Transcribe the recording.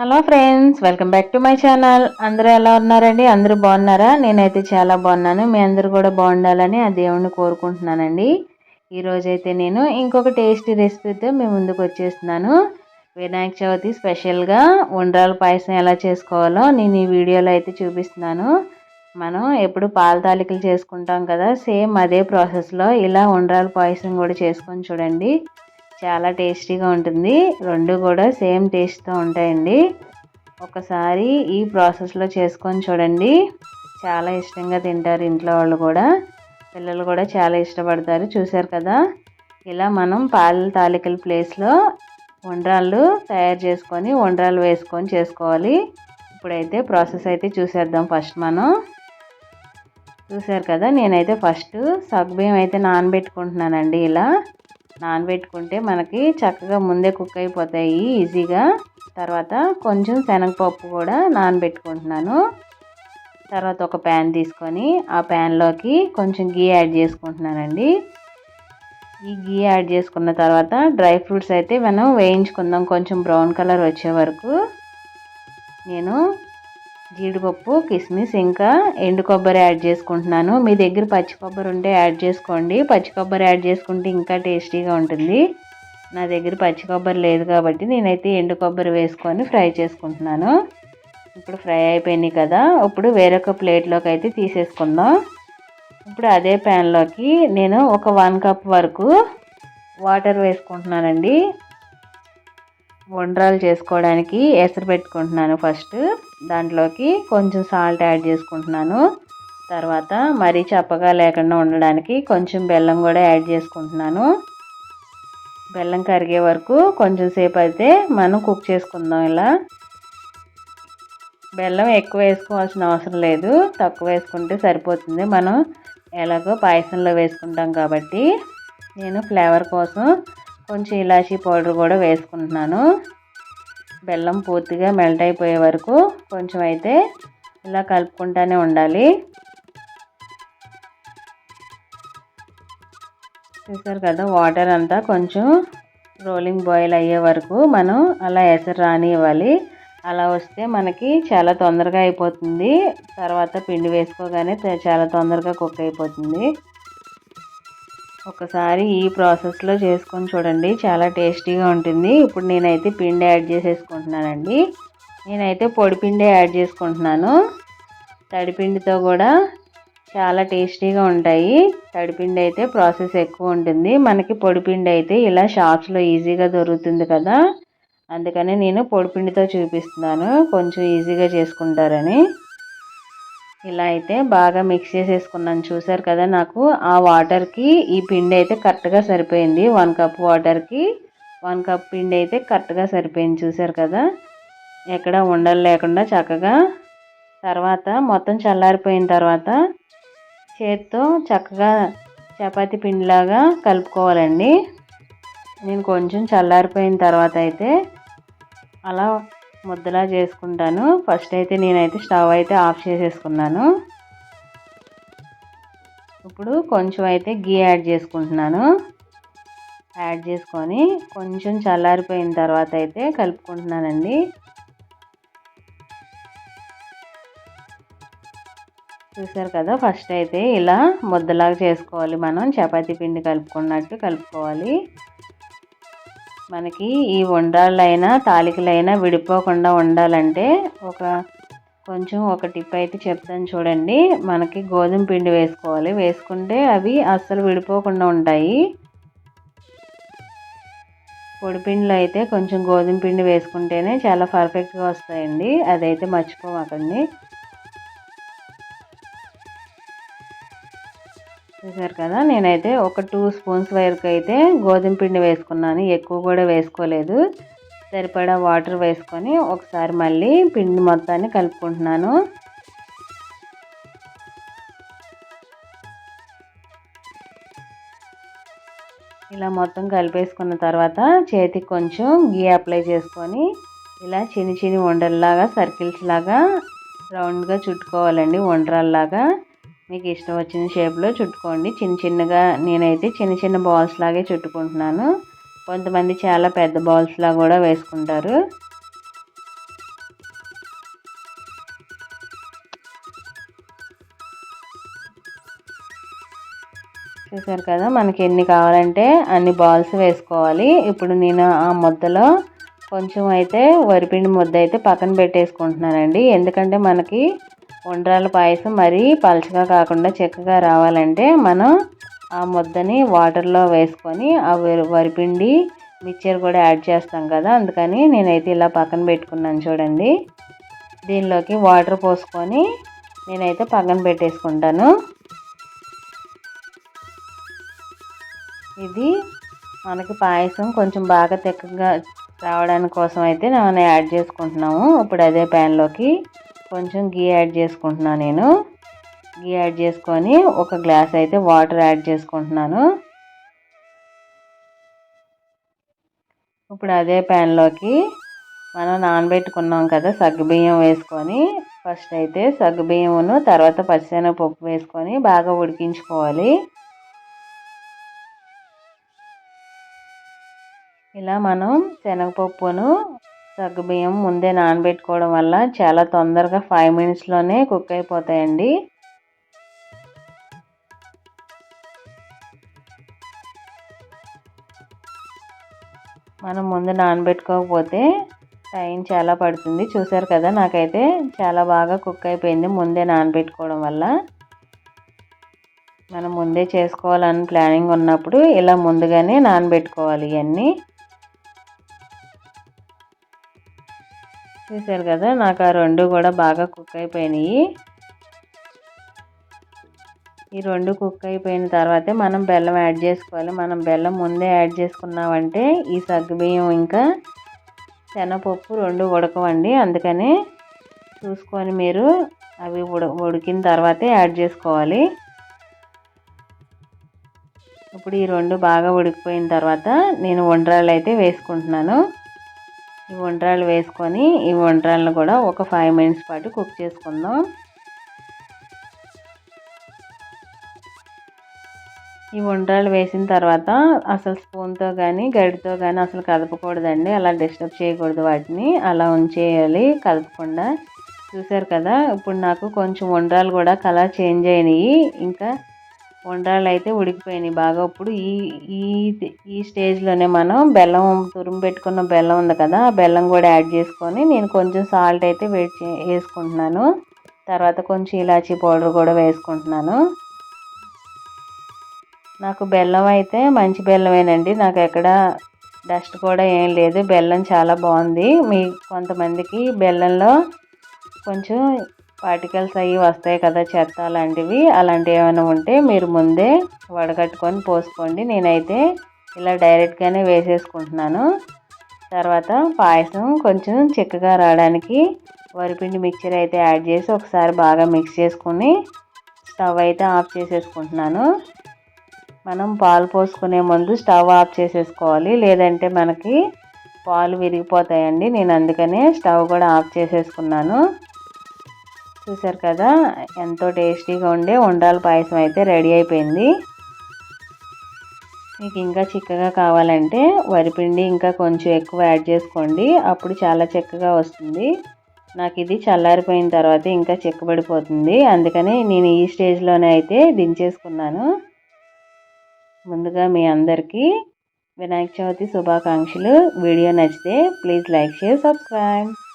Hello friends welcome back to my channel. అందరూ ఎలా ఉన్నారండి? అందరూ బాగున్నారా? నేనైతే చాలా బాగున్నాను. మీ అందరూ కూడా బాగుండాలని ఆ దేవుణ్ణి కోరుకుంటున్నానండి. ఈరోజైతే నేను ఇంకొక టేస్టీ రెసిపీతో మీ ముందుకు వచ్చేస్తున్నాను. వినాయక చవితి స్పెషల్గా ఉండ్రాల పాయసం ఎలా చేసుకోవాలో నేను ఈ వీడియోలో అయితే చూపిస్తున్నాను. మనం ఎప్పుడు పాల తాలికలు చేసుకుంటాం కదా సేమ్ అదే ప్రాసెస్లో ఇలా ఉండ్రాల పాయసం కూడా చేసుకొని చూడండి. చాలా టేస్టీగా ఉంటుంది. రెండు కూడా సేమ్ టేస్ట్తో ఉంటాయండి. ఒకసారి ఈ ప్రాసెస్లో చేసుకొని చూడండి. చాలా ఇష్టంగా తింటారు ఇంట్లో వాళ్ళు కూడా. పిల్లలు కూడా చాలా ఇష్టపడతారు. చూసారు కదా? ఇలా మనం పాల తాలికల ప్లేస్లో వండ్రాళ్ళు తయారు చేసుకొని వండ్రాలు వేసుకొని చేసుకోవాలి. ఇప్పుడైతే ప్రాసెస్ అయితే చూసేద్దాం ఫస్ట్ మనం. చూసారు కదా? నేనైతే ఫస్ట్ సగ్బియ్యం అయితే నానబెట్టుకుంటున్నానండి ఇలా. నానబెట్టుకుంటే మనకి చక్కగా ముందే కుక్ అయిపోతాయి ఈజీగా. తర్వాత కొంచెం శనగపప్పు కూడా నానబెట్టుకుంటున్నాను. తర్వాత ఒక ప్యాన్ తీసుకొని ఆ ప్యాన్లోకి కొంచెం గీ యాడ్ చేసుకుంటున్నానండి. ఈ గీ యాడ్ చేసుకున్న తర్వాత డ్రై ఫ్రూట్స్ అయితే మనం వేయించుకుందాం కొంచెం బ్రౌన్ కలర్ వచ్చే వరకు. నేను జీడిపప్పు కిస్మిస్ ఇంకా ఎండు కొబ్బరి యాడ్ చేసుకుంటున్నాను. మీ దగ్గర పచ్చి కొబ్బరి ఉంటే యాడ్ చేసుకోండి. పచ్చి కొబ్బరి యాడ్ చేసుకుంటే ఇంకా టేస్టీగా ఉంటుంది. నా దగ్గర పచ్చి కొబ్బరి లేదు కాబట్టి నేనైతే ఎండు కొబ్బరి వేసుకొని ఫ్రై చేసుకుంటున్నాను. ఇప్పుడు ఫ్రై అయిపోయినాయి కదా. ఇప్పుడు వేరొక ప్లేట్లోకి అయితే తీసేసుకుందాం. ఇప్పుడు అదే ప్యాన్లోకి నేను ఒక వన్ కప్ వరకు వాటర్ వేసుకుంటున్నానండి. వండ్రాలు చేసుకోవడానికి ఎసరు పెట్టుకుంటున్నాను ఫస్ట్. దాంట్లోకి కొంచెం సాల్ట్ యాడ్ చేసుకుంటున్నాను. తర్వాత మరీ చప్పగా లేకుండా ఉండడానికి కొంచెం బెల్లం కూడా యాడ్ చేసుకుంటున్నాను. బెల్లం కరిగే వరకు కొంచెం సేపు అయితే మనం కుక్ చేసుకుందాం ఇలా. బెల్లం ఎక్కువ వేసుకోవాల్సిన అవసరం లేదు. తక్కువ వేసుకుంటే సరిపోతుంది. మనం ఎలాగో పాయసంలో వేసుకుంటాం కాబట్టి నేను ఫ్లేవర్ కోసం కొంచెం ఇలాచీ పౌడర్ కూడా వేసుకుంటున్నాను. బెల్లం పూర్తిగా మెల్ట్ అయిపోయే వరకు కొంచెం అయితే ఇలా కలుపుకుంటూనే ఉండాలి. చూసారు కదా వాటర్ అంతా కొంచెం రోలింగ్ బాయిల్ అయ్యే వరకు మనం అలా ఎసరు రానివ్వాలి. అలా వస్తే మనకి చాలా తొందరగా అయిపోతుంది. తర్వాత పిండి వేసుకోగానే చాలా తొందరగా కుక్ అయిపోతుంది. ఒకసారి ఈ ప్రాసెస్లో చేసుకొని చూడండి. చాలా టేస్టీగా ఉంటుంది. ఇప్పుడు నేనైతే పిండి యాడ్ చేసేసుకుంటున్నానండి. నేనైతే పొడి పిండి యాడ్ చేసుకుంటున్నాను. తడిపిండితో కూడా చాలా టేస్టీగా ఉంటాయి. తడిపిండి అయితే ప్రాసెస్ ఎక్కువ ఉంటుంది. మనకి పొడిపిండి అయితే ఇలా షాప్స్లో ఈజీగా దొరుకుతుంది కదా. అందుకని నేను పొడిపిండితో చూపిస్తున్నాను. కొంచెం ఈజీగా చేసుకుంటారని. ఇలా అయితే బాగా మిక్స్ చేసేసుకున్నాను. చూసారు కదా నాకు ఆ వాటర్కి ఈ పిండి అయితే కరెక్ట్గా సరిపోయింది. వన్ కప్ వాటర్కి వన్ కప్ పిండి అయితే కరెక్ట్గా సరిపోయింది. చూసారు కదా? ఎక్కడ ఉండలు లేకుండా చక్కగా తర్వాత మొత్తం చల్లారిపోయిన తర్వాత చేత్తో చక్కగా చపాతి పిండిలాగా కలుపుకోవాలండి. నేను కొంచెం చల్లారిపోయిన తర్వాత అయితే అలా ముద్దలా చేసుకుంటాను. ఫస్ట్ అయితే నేనైతే స్టవ్ అయితే ఆఫ్ చేసేసుకున్నాను. ఇప్పుడు కొంచెం అయితే గీ యాడ్ చేసుకుంటున్నాను. యాడ్ చేసుకొని కొంచెం చల్లారిపోయిన తర్వాత అయితే కలుపుకుంటున్నానండి. చూసారు కదా ఫస్ట్ అయితే ఇలా ముద్దలాగా చేసుకోవాలి మనం. చపాతీ పిండి కలుపుకున్నట్టు కలుపుకోవాలి. మనకి ఈ ఉండ్రాళ్ళైనా తాలికలైనా విడిపోకుండా ఉండాలంటే ఒక కొంచెం ఒక టిప్ అయితే చెప్తాను చూడండి. మనకి గోధుమ పిండి వేసుకోవాలి. వేసుకుంటే అవి అస్సలు విడిపోకుండా ఉంటాయి. పొడిపిండిలో అయితే కొంచెం గోధుమ పిండి వేసుకుంటేనే చాలా పర్ఫెక్ట్గా వస్తాయండి. అదైతే మర్చిపోమాకండి. చూసారు కదా నేనైతే ఒక టూ స్పూన్స్ వరకు అయితే గోధుమ పిండి వేసుకున్నాను. ఎక్కువ కూడా వేసుకోలేదు. సరిపడా వాటర్ వేసుకొని ఒకసారి మళ్ళీ పిండి మొత్తాన్ని కలుపుకుంటున్నాను. ఇలా మొత్తం కలిపేసుకున్న తర్వాత చేతికి కొంచెం గీ అప్లై చేసుకొని ఇలా చిన్ని చిన్ని ఉండల్లాగా సర్కిల్స్ లాగా రౌండ్గా చుట్టుకోవాలండి ఉండరాల్లాగా. మీకు ఇష్టం వచ్చిన షేప్లో చుట్టుకోండి. చిన్న చిన్నగా నేనైతే చిన్న చిన్న బాల్స్ లాగే చుట్టుకుంటున్నాను. కొంతమంది చాలా పెద్ద బాల్స్లా కూడా వేసుకుంటారు. చూసారు కదా మనకి ఎన్ని కావాలంటే అన్ని బాల్స్ వేసుకోవాలి. ఇప్పుడు నేను ఆ ముద్దలో కొంచెం అయితే వరిపిండి ముద్ద అయితే పక్కన పెట్టేసుకుంటున్నానండి. ఎందుకంటే మనకి ఉండ్రాల పాయసం మరీ పలచగా కాకుండా చిక్కగా రావాలంటే మనం ఆ ముద్దని వాటర్లో వేసుకొని ఆ వరిపిండి మిక్చర్ కూడా యాడ్ చేస్తాం కదా అందుకని నేనైతే ఇలా పక్కన పెట్టుకున్నాను చూడండి. దీనిలోకి వాటర్ పోసుకొని నేనైతే పక్కన పెట్టేసుకుంటాను. ఇది మనకి పాయసం కొంచెం బాగా తిక్కగా రావడానికి కోసం అయితే నేను యాడ్ చేసుకుంటున్నాము. ఇప్పుడు అదే ప్యాన్లోకి కొంచెం గీ యాడ్ చేసుకుంటున్నాను నేను. గీ యాడ్ చేసుకొని ఒక గ్లాస్ అయితే వాటర్ యాడ్ చేసుకుంటున్నాను. ఇప్పుడు అదే ప్యాన్లోకి మనం నానబెట్టుకున్నాం కదా సగ్గుబియ్యం వేసుకొని ఫస్ట్ అయితే సగ్గుబియ్యమును తర్వాత పచ్చిశనగపప్పు వేసుకొని బాగా ఉడికించుకోవాలి. ఇలా మనం శనగపప్పును సగ్గుబియ్యం ముందే నానబెట్టుకోవడం వల్ల చాలా తొందరగా ఫైవ్ మినిట్స్లోనే కుక్ అయిపోతాయండి. మనం ముందు నానబెట్టుకోకపోతే టైం చాలా పడుతుంది. చూసారు కదా నాకైతే చాలా బాగా కుక్ అయిపోయింది ముందే నానబెట్టుకోవడం వల్ల. మనం ముందే చేసుకోవాలని ప్లానింగ్ ఉన్నప్పుడు ఇలా ముందుగానే నానబెట్టుకోవాలి ఇవన్నీ. చూసారు కదా నాకు ఆ రెండు కూడా బాగా కుక్ అయిపోయినాయి. ఈ రెండు కుక్ అయిపోయిన తర్వాతే మనం బెల్లం యాడ్ చేసుకోవాలి. మనం బెల్లం ముందే యాడ్ చేసుకున్నామంటే ఈ సగ్గుబియ్యం ఇంకా శనగపప్పు రెండు ఉడకవండి. అందుకని చూసుకొని మీరు అవి ఉడ ఉడికిన తర్వాతే యాడ్ చేసుకోవాలి. ఇప్పుడు ఈ రెండు బాగా ఉడికిపోయిన తర్వాత నేను వండ్రాలు అయితే వేసుకుంటున్నాను. ఈ వంటరాలు వేసుకొని ఈ వంటరాలను కూడా ఒక ఫైవ్ మినిట్స్ పాటు కుక్ చేసుకుందాం. ఈ వంటరాలు వేసిన తర్వాత అసలు స్పూన్తో కానీ గడితో కానీ అసలు కదపకూడదండి. అలా డిస్టర్బ్ చేయకూడదు వాటిని. అలా ఉంచేయాలి కదపకుండా. చూసారు కదా ఇప్పుడు నాకు కొంచెం వండరాలు కూడా కలర్ చేంజ్ అయినాయి. ఇంకా వండ్రాలు అయితే ఉడికిపోయినాయి బాగా. ఇప్పుడు ఈ ఈ ఈ స్టేజ్లోనే మనం బెల్లం తురుము పెట్టుకున్న బెల్లం ఉంది కదా ఆ బెల్లం కూడా యాడ్ చేసుకొని నేను కొంచెం సాల్ట్ అయితే వేడి వేసుకుంటున్నాను. తర్వాత కొంచెం ఇలాచీ పౌడర్ కూడా వేసుకుంటున్నాను. నాకు బెల్లం అయితే మంచి బెల్లమేనండి. నాకు ఎక్కడ డస్ట్ కూడా ఏం లేదు. బెల్లం చాలా బాగుంది. మీ కొంతమందికి బెల్లంలో కొంచెం పార్టికల్స్ అవి వస్తాయి కదా చెత్త అలాంటివి అలాంటివి ఏమైనా ఉంటే మీరు ముందే వడగట్టుకొని పోసుకోండి. నేనైతే ఇలా డైరెక్ట్గానే వేసేసుకుంటున్నాను. తర్వాత పాయసం కొంచెం చిక్కగా రావడానికి వరిపిండి మిక్చర్ అయితే యాడ్ చేసి ఒకసారి బాగా మిక్స్ చేసుకుని స్టవ్ అయితే ఆఫ్ చేసేసుకుంటున్నాను. మనం పాలు పోసుకునే ముందు స్టవ్ ఆఫ్ చేసేసుకోవాలి. లేదంటే మనకి పాలు విరిగిపోతాయండి. నేను అందుకనే స్టవ్ కూడా ఆఫ్ చేసేసుకున్నాను. చూసారు కదా? ఎంతో టేస్టీగా ఉండే ఉండాల పాయసం అయితే రెడీ అయిపోయింది. మీకు ఇంకా చిక్కగా కావాలంటే వరిపిండి ఇంకా కొంచెం ఎక్కువ యాడ్ చేసుకోండి. అప్పుడు చాలా చిక్కగా వస్తుంది. నాకు ఇది చల్లారిపోయిన తర్వాత ఇంకా చిక్కబడిపోతుంది. అందుకని నేను ఈ స్టేజ్లోనే అయితే దించేసుకున్నాను. ముందుగా మీ అందరికీ వినాయక చవితి శుభాకాంక్షలు. వీడియో నచ్చితే ప్లీజ్ లైక్ షేర్ సబ్స్క్రైబ్.